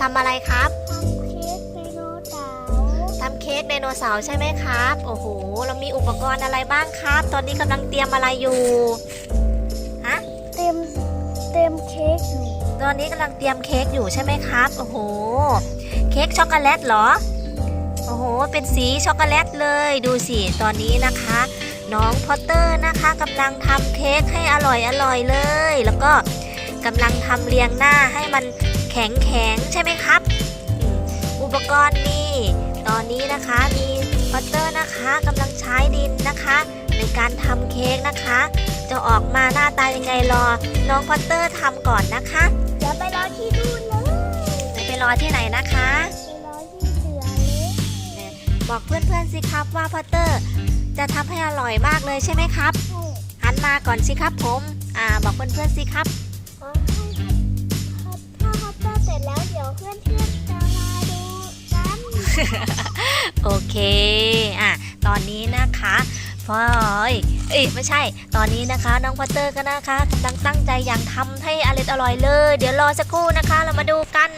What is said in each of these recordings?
ทำอะไรครับทำเค้กไดโนเสาร์ทำเค้กไดโนเสาร์ใช่ไหมครับ โอ้โห เรามีอุปกรณ์อะไรบ้างครับ ตอนนี้กำลังเตรียมอะไรอยู่ ฮะ เต็มเต็มเค้กอยู่ ตอนนี้กำลังเตรียมเค้กอยู่ใช่ไหมครับ โอ้โห เค้กช็อกโกแลตเหรอ โอ้โห เป็นสีช็อกโกแลตเลย ดูสิ ตอนนี้นะคะ น้องพอตเตอร์นะคะกำลังทำเค้กให้อร่อยอร่อยเลย แล้วก็กำลังทำเรียงหน้าให้มัน แข็งแข็งๆใช่ไหมครับอืมอุปกรณ์มีตอนนี้นะคะมีพอตเตอร์นะคะกำลังใช้ดินนะคะ ในการทำเค้กนะคะ จะออกมาหน้าตายังไงรอ น้องพอตเตอร์ทำก่อนนะคะเดี๋ยวไปรอที่นู่นเลยไปรอที่ไหนนะคะไปรอที่เสือเล็กบอกเพื่อนๆสิครับว่าพอตเตอร์จะทำให้อร่อยมากเลยใช่ไหมครับใช่หันมาก่อนสิครับผม อ่า บอกเพื่อนๆสิครับ จแล้วเดี๋ยวเพื่อนเพื่อนๆจะมาดูกันโอเคอะตอนนี้นะคะฟอยเอ้ยไม่ใช่ ตอนนี้นะคะ น้องพอตเตอร์ก็นะคะกำลังตั้งใจอย่างทำให้อร่อยอร่อยเลย เดี๋ยวรอสักครู่นะคะ เรามาดูกัน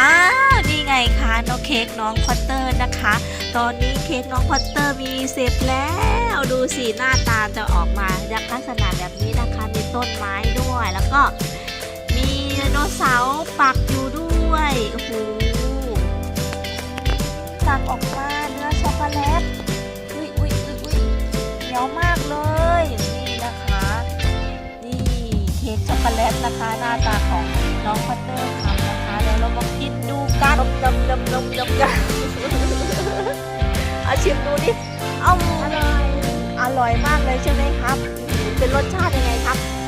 อ้าวนี่ไงคะน้องเค้กน้องพอตเตอร์นะคะ ตอนนี้เค้กน้องพอตเตอร์มีเสร็จแล้วดูสิหน้าตาจะออกมาลักษณะแบบนี้นะคะมีต้นไม้ด้วยแล้วก็ นเสาร์ปักอยู่ด้วยโอ้โหตักออกมาเนื้อช็อกโกแลตอุ้ยอุ้ยอุ้ยอุ้ยเหนียวมากเลย นี่นะคะ นี่เค้กช็อกโกแลตนะคะหน้าตาของน้องพัตเตอร์ทำนะคะเดี๋ยวเรามากินดูกันดมดมดมดมกันเอาชิมดูดิเอาอร่อยอร่อยมากเลยใช่ไหมครับ เป็นรสชาติยังไงครับ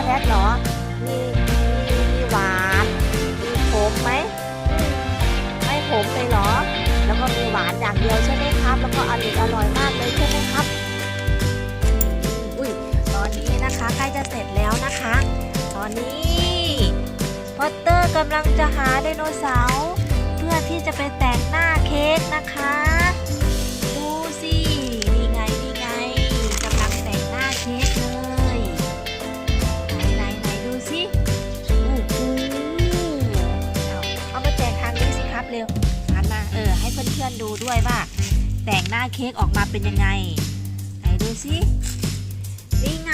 โกแลตเหรอ มีมีหวาน มีขมไหม ไม่ขมเลยเหรอ แล้วก็มีหวานอย่างเดียวใช่ไหมครับ แล้วก็อร่อยอร่อยมากเลยใช่ไหมครับ อุ้ยตอนนี้นะคะใกล้จะเสร็จแล้วนะคะ ตอนนี้พอตเตอร์กำลังจะหาไดโนเสาร์เพื่อที่จะไปแต่งหน้าเค้กนะคะาเค้กออกมาเป็นยังไง ไหนดูสินี่ไง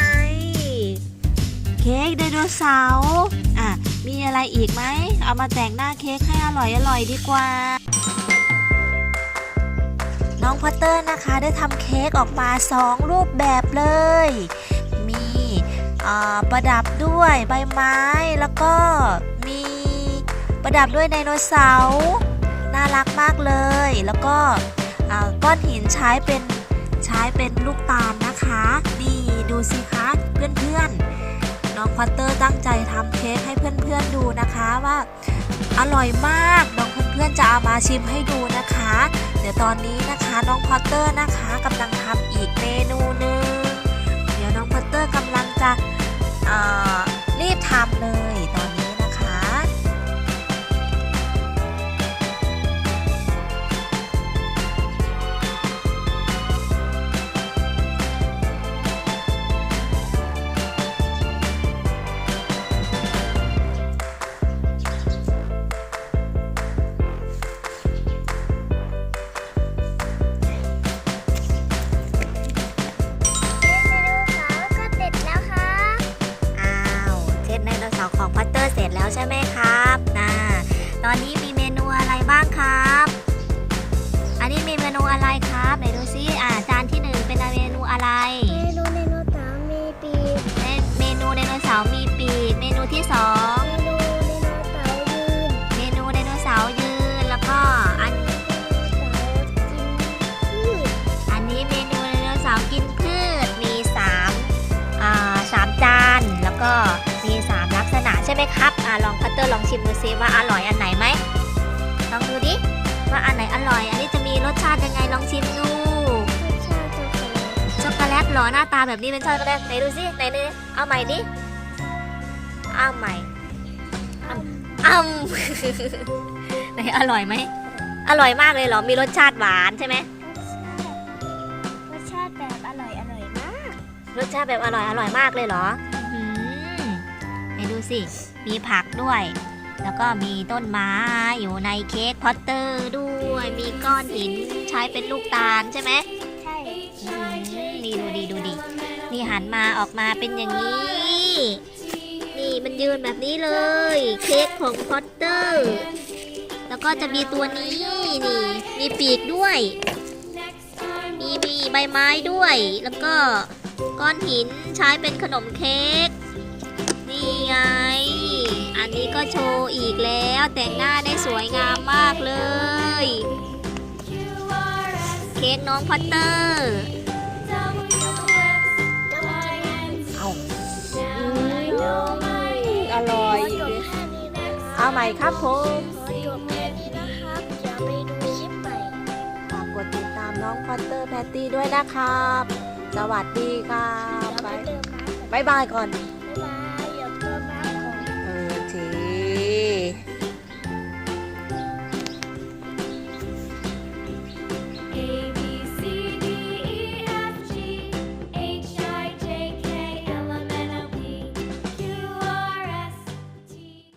เค้กไดโนเสาร์อะมีอะไรอีกไหม เอามาแต่งหน้าเค้กให้อร่อยอร่อยดีกว่า น้องพอตเตอร์นะคะได้ทำเค้กออกมา 2 รูปแบบเลย มีประดับด้วยใบไม้ แล้วก็มีประดับด้วยไดโนเสาร์น่ารักมากเลย แล้วก็ ก้อนหินใช้เป็นใช้เป็นลูกตาลนะคะ นี่ดูสิคะเพื่อนๆน้องพอตเตอร์ตั้งใจทำเค้กให้เพื่อนๆดูนะคะว่าอร่อยมากน้องเพื่อนๆจะเอามาชิมให้ดูนะคะ เดี๋ยวตอนนี้นะคะน้องพอตเตอร์นะคะกำลังทำอีกเมนูหนึ่ง ตอร์ ใช่ไหมครับอ่าลองพัตเตอร์ลองชิมดูซิว่าอร่อยอันไหนไหมลองดูดิว่าอันไหนอร่อย อันนี้จะมีรสชาติยังไงลองชิมดูรสชาติช็อกโกแลตช็อกโกแลตเหรอหน้าตาแบบนี้เป็นช็อกโกแลตไหนดูซิไหนดูเอาใหม่ดิเอาใหม่อ้ำไหนอร่อยไหมอร่อยมากเลยเหรอมีรสชาติหวานใช่ไหมรสชาติแบบอร่อยอร่อยมาก รสชาติแบบอร่อยอร่อยมากเลยเหรออืม ไหนดูสิ มีผักด้วย แล้วก็มีต้นไม้อยู่ในเค้กพอตเตอร์ด้วย มีก้อนหินใช้เป็นลูกตาลใช่ไหมใช่นี่ดูดีดูดี นี่หันมาออกมาเป็นอย่างนี้ นี่มันยืนแบบนี้เลย เค้กของพอตเตอร์ แล้วก็จะมีตัวนี้นี่ มีปีกด้วย มีมีใบไม้ด้วย แล้วก็ก้อนหินใช้เป็นขนมเค้ก นี่ไง อันนี้ก็โชว์อีกแล้วแต่งหน้าได้สวยงามมากเลย เค้กน้องพอตเตอร์เอาอร่อยจบแค่นี้นะคะเอาใหม่ครับผมขอจบแค่นี้นะครับเดี๋ยวไปดูคลิปใหม่ฝากกดติดตามน้องพอตเตอร์แพตตี้ด้วยนะครับ สวัสดีครับเดี๋ยวไปบายเติมน้ำบายบายก่อนบ